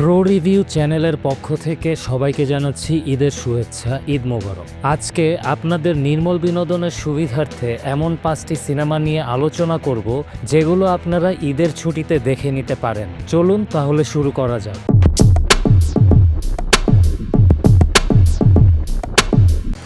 Pro review চ্যানেলের পক্ষ থেকে সবাইকে জানাচ্ছি ঈদের শুভেচ্ছা, ঈদ মোবারক। আজকে আপনাদের নির্মল বিনোদনের সুবিধার্থে এমন পাঁচটি সিনেমা নিয়ে আলোচনা করব, যেগুলো আপনারা ঈদের ছুটিতে দেখে নিতে পারেন। চলুন তাহলে শুরু করা যাক।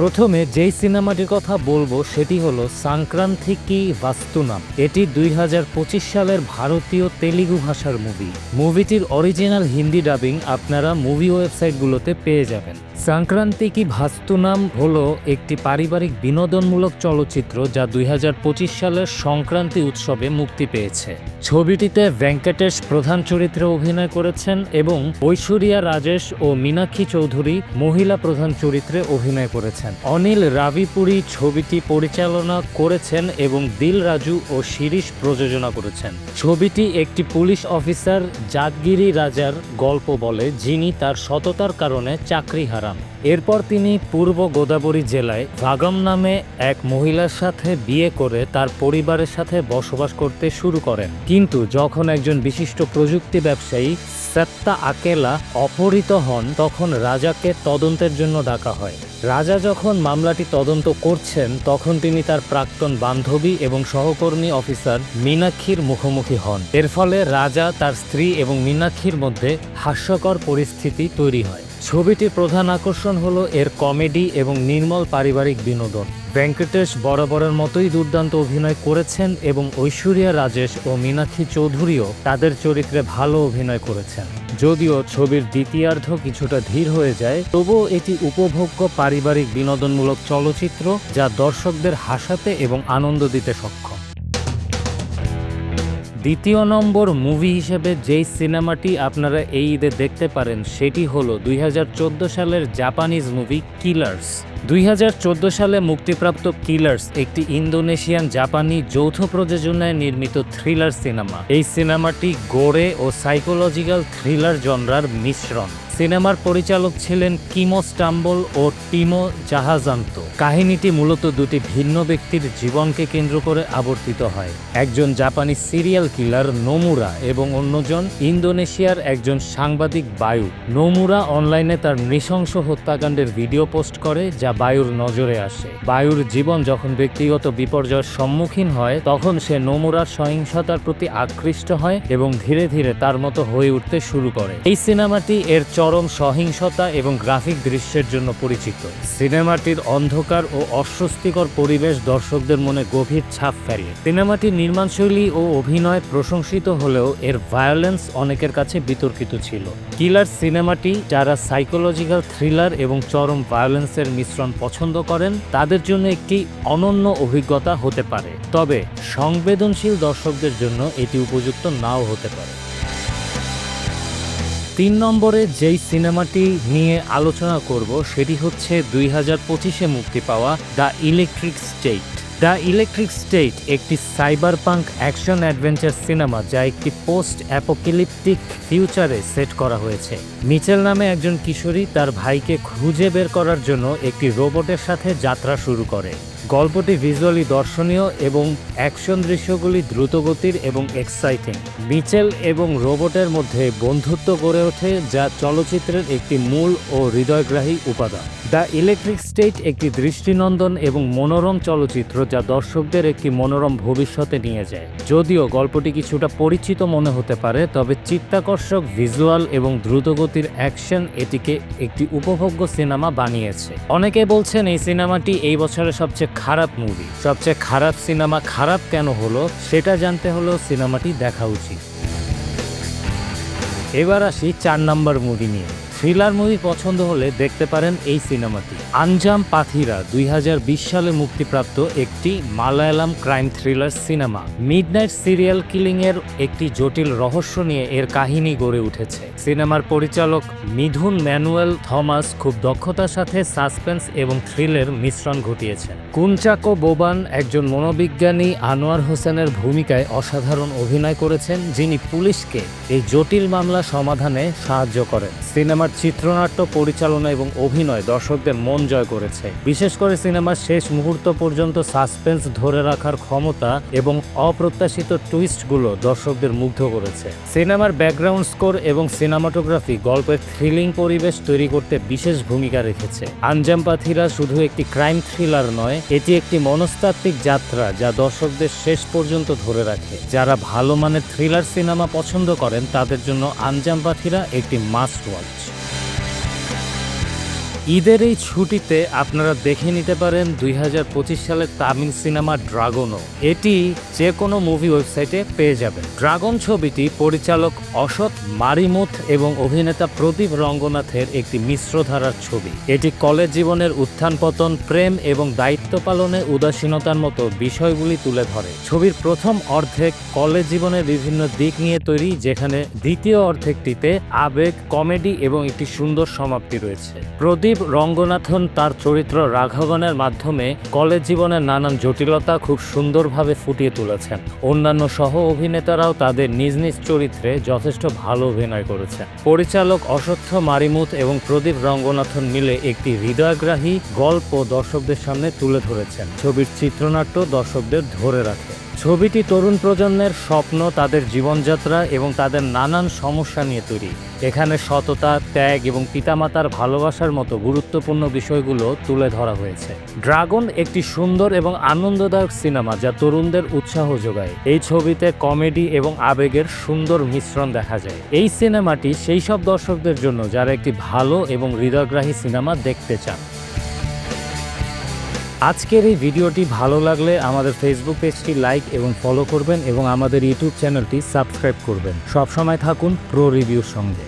প্রথমে যেই সিনেমাটির কথা বলব সেটি হলো সংক্রান্তি কি বাস্তুনাম। এটি দুই হাজার পঁচিশ সালের ভারতীয় তেলুগু ভাষার মুভি মুভিটির অরিজিনাল হিন্দি ডাবিং আপনারা মুভি ওয়েবসাইটগুলোতে পেয়ে যাবেন। সংক্রান্তি কি ভাস্তুনাম হলো একটি পারিবারিক বিনোদনমূলক চলচ্চিত্র যা দুই হাজার পঁচিশ সালের সংক্রান্তি উৎসবে মুক্তি পেয়েছে। ছবিটিতে ভেঙ্কটেশ প্রধান চরিত্রে অভিনয় করেছেন এবং ঐশ্বরিয়া রাজেশ ও মীনাক্ষী চৌধুরী মহিলা প্রধান চরিত্রে অভিনয় করেছেন। অনিল রাভিপুরি ছবিটি পরিচালনা করেছেন এবং দিল রাজু ও শিরিষ প্রযোজনা করেছেন। ছবিটি একটি পুলিশ অফিসার জাতগিরি রাজার গল্প বলে, যিনি তার সততার কারণে চাকরি হারান এরপর তিনি পূর্ব গোদাবরী জেলায় ভাগম নামে এক মহিলার সাথে বিয়ে করে তার পরিবারের সাথে বসবাস করতে শুরু করেন। কিন্তু যখন একজন বিশিষ্ট প্রযুক্তি ব্যবসায়ী সত্তা আকেলা অপহৃত হন, তখন রাজাকে তদন্তের জন্য ডাকা হয়। রাজা যখন মামলাটি তদন্ত করছেন, তখন তিনি তার প্রাক্তন বান্ধবী এবং সহকর্মী অফিসার মীনাক্ষীর মুখোমুখি হন। এর ফলে রাজা তার স্ত্রী এবং মীনাক্ষীর মধ্যে হাস্যকর পরিস্থিতি তৈরি হয়। ছবিটির প্রধান আকর্ষণ হলো এর কমেডি এবং নির্মল পারিবারিক বিনোদন। ভেঙ্কটেশ বরাবরের মতোই দুর্দান্ত অভিনয় করেছেন এবং ঐশ্বরিয়া রাজেশ ও মীনাক্ষী চৌধুরীও তাদের চরিত্রে ভালো অভিনয় করেছেন। যদিও ছবির দ্বিতীয়ার্ধ কিছুটা ধীর হয়ে যায়, তবুও এটি উপভোগ্য পারিবারিক বিনোদনমূলক চলচ্চিত্র যা দর্শকদের হাসাতে এবং আনন্দ দিতে সক্ষম। দ্বিতীয় নম্বর মুভি হিসেবে যেই সিনেমাটি আপনারা এই ঈদে দেখতে পারেন, সেটি হল দুই হাজার চোদ্দ সালের জাপানিজ মুভি কিলার্স। দুই হাজার চোদ্দ সালে মুক্তিপ্রাপ্ত কিলার্স একটি ইন্দোনেশিয়ান জাপানি যৌথ প্রযোজনায় নির্মিত থ্রিলার সিনেমা। এই সিনেমাটি গোরে ও সাইকোলজিক্যাল থ্রিলার জনরার মিশ্রণ। সিনেমার পরিচালক ছিলেন কিমো স্টাম্বল ও টিমো জাহাজান্ত। কাহিনীটি মূলত দুটি ভিন্ন ব্যক্তির জীবনকে কেন্দ্র করে আবর্তিত হয়। একজন জাপানি সিরিয়াল কিলার নোমুরা এবং অন্যজন ইন্দোনেশিয়ার একজন সাংবাদিক বায়ু। নোমুরা অনলাইনে তার নৃশংস হত্যাকাণ্ডের ভিডিও পোস্ট করে যা বায়ুর নজরে আসে। বায়ুর জীবন যখন ব্যক্তিগত বিপর্যয়ের সম্মুখীন হয়, তখন সে নোমুরার সহিংসতার প্রতি আকৃষ্ট হয় এবং ধীরে ধীরে তার মতো হয়ে উঠতে শুরু করে। এই সিনেমাটি এর চরম সহিংসতা এবং গ্রাফিক দৃশ্যের জন্য পরিচিত। সিনেমাটির অন্ধকার ও অস্বস্তিকর পরিবেশ দর্শকদের মনে গভীর ছাপ ফেলে। সিনেমাটির নির্মাণশৈলী ও অভিনয় প্রশংসিত হলেও এর ভায়োলেন্স অনেকের কাছে বিতর্কিত ছিল। কিলার সিনেমাটি যারা সাইকোলজিক্যাল থ্রিলার এবং চরম ভায়োলেন্সের মিশ্রণ পছন্দ করেন, তাদের জন্য একটি অনন্য অভিজ্ঞতা হতে পারে। তবে সংবেদনশীল দর্শকদের জন্য এটি উপযুক্ত নাও হতে পারে। তিন নম্বরে যেই সিনেমাটি নিয়ে আলোচনা করব, সেটি হচ্ছে দুই হাজার পঁচিশে মুক্তি পাওয়া the electric state. The electric state একটি cyber punk action adventure cinema যা একটি পোস্ট অ্যাপোক্যালিপটিক ফিউচারে সেট করা হয়েছে। মিচেল নামে একজন কিশোরী তার ভাইকে খুঁজে বের করার জন্য একটি রোবটের সাথে যাত্রা শুরু করে। গল্পটি ভিজুয়ালি দর্শনীয় এবং অ্যাকশন দৃশ্যগুলি দ্রুতগতির এবং এক্সাইটিং মিচেল এবং রোবটের মধ্যে বন্ধুত্ব গড়ে ওঠে, যা চলচ্চিত্রের একটি মূল ও হৃদয়গ্রাহী উপাদান। দ্য ইলেকট্রিক স্টেট একটি দৃষ্টিনন্দন এবং মনোরম চলচ্চিত্র যা দর্শকদের একটি মনোরম ভবিষ্যতে নিয়ে যায়। যদিও গল্পটি কিছুটা পরিচিত মনে হতে পারে, তবে চিত্তাকর্ষক, ভিজুয়াল এবং দ্রুতগতির অ্যাকশন এটিকে একটি উপভোগ্য সিনেমা বানিয়েছে। অনেকে বলছেন এই সিনেমাটি এই বছরের সবচেয়ে খারাপ মুভি সবচেয়ে খারাপ সিনেমা খারাপ কেন হলো, সেটা জানতে হলেও সিনেমাটি দেখা উচিত। এবার আসি চার নম্বর মুভি নিয়ে। থ্রিলার মুভি পছন্দ হলে দেখতে পারেন এই সিনেমাটি। আঞ্জাম পাথিরা দুই হাজার বিশ সালে মুক্তিপ্রাপ্ত একটি Malayalam crime thriller cinema. Midnight serial killing এর একটি জটিল রহস্য নিয়ে এর কাহিনী গড়ে উঠেছে। সিনেমার পরিচালক মিথুন ম্যানুয়েল থমাস খুব দক্ষতার সাথে সাসপেন্স এবং থ্রিলের মিশ্রণ ঘটিয়েছেন। কুঞ্চাকো বোবান একজন মনোবিজ্ঞানী আনোয়ার হোসেনের ভূমিকায় অসাধারণ অভিনয় করেছেন, যিনি পুলিশকে এই জটিল মামলা সমাধানে সাহায্য করেন। সিনেমার চিত্রনাট্য পরিচালনা এবং অভিনয় দর্শকদের মন জয় করেছে। বিশেষ করে সিনেমার শেষ মুহূর্ত পর্যন্ত সাসপেন্স ধরে রাখার ক্ষমতা এবং অপ্রত্যাশিত টুইস্টগুলো দর্শকদের মুগ্ধ করেছে। সিনেমার ব্যাকগ্রাউন্ড স্কোর এবং সিনেমাটোগ্রাফি গল্পের থ্রিলিং পরিবেশ তৈরি করতে বিশেষ ভূমিকা রেখেছে। আঞ্জাম পাথিরা শুধু একটি ক্রাইম থ্রিলার নয়, এটি একটি মনস্তাত্ত্বিক যাত্রা যা দর্শকদের শেষ পর্যন্ত ধরে রাখে। যারা ভালো মানের থ্রিলার সিনেমা পছন্দ করেন, তাদের জন্য আঞ্জাম পাথিরা একটি মাস্ট ওয়াচ। ঈদের এই ছুটিতে আপনারা দেখে নিতে পারেন দুই হাজার পঁচিশ সালের তামিল সিনেমা ড্রাগনও। এটি যে কোনো মুভি ওয়েবসাইটে পেয়ে যাবেন। ড্রাগন ছবিটি পরিচালক অসৎ মারিমুথ এবং অভিনেতা প্রদীপ রঙ্গনাথের একটি মিশ্র ধারার ছবি। এটি কলেজ জীবনের উত্থান পতন, প্রেম এবং দায়িত্ব পালনে উদাসীনতার মতো বিষয়গুলি তুলে ধরে। ছবির প্রথম অর্ধেক কলেজ জীবনের বিভিন্ন দিক নিয়ে তৈরি, যেখানে দ্বিতীয় অর্ধেকটিতে আবেগ, কমেডি এবং একটি সুন্দর সমাপ্তি রয়েছে। প্রদীপ রঙ্গনাথন তার চরিত্র রাঘবনের মাধ্যমে কলেজ জীবনের নানান জটিলতা খুব সুন্দরভাবে ফুটিয়ে তুলেছেন। অন্যান্য সহ অভিনেতারাও তাদের নিজ নিজ চরিত্রে যথেষ্ট ভালো অভিনয় করেছেন। পরিচালক অশ্বত্থ মারিমুথ এবং প্রদীপ রঙ্গনাথন মিলে একটি হৃদয়গ্রাহী গল্প দর্শকদের সামনে তুলে ধরেছেন। ছবির চিত্রনাট্য দর্শকদের ধরে রাখে। ছবিটি তরুণ প্রজন্মের স্বপ্ন, তাদের জীবনযাত্রা এবং তাদের নানান সমস্যা নিয়ে তৈরি। এখানে সততা, ত্যাগ এবং পিতামাতার ভালোবাসার মতো গুরুত্বপূর্ণ বিষয়গুলো তুলে ধরা হয়েছে। ড্রাগন একটি সুন্দর এবং আনন্দদায়ক সিনেমা যা তরুণদের উৎসাহ যোগায়। এই ছবিতে কমেডি এবং আবেগের সুন্দর মিশ্রণ দেখা যায়। এই সিনেমাটি সেই সব দর্শকদের জন্য যারা একটি ভালো এবং হৃদয়গ্রাহী সিনেমা দেখতে চান। আজকের এই ভিডিওটি ভালো লাগলে আমাদের ফেসবুক পেজটি লাইক এবং ফলো করবেন এবং আমাদের ইউটিউব চ্যানেলটি সাবস্ক্রাইব করবেন। সবসময় থাকুন প্রো রিভিউর সঙ্গে।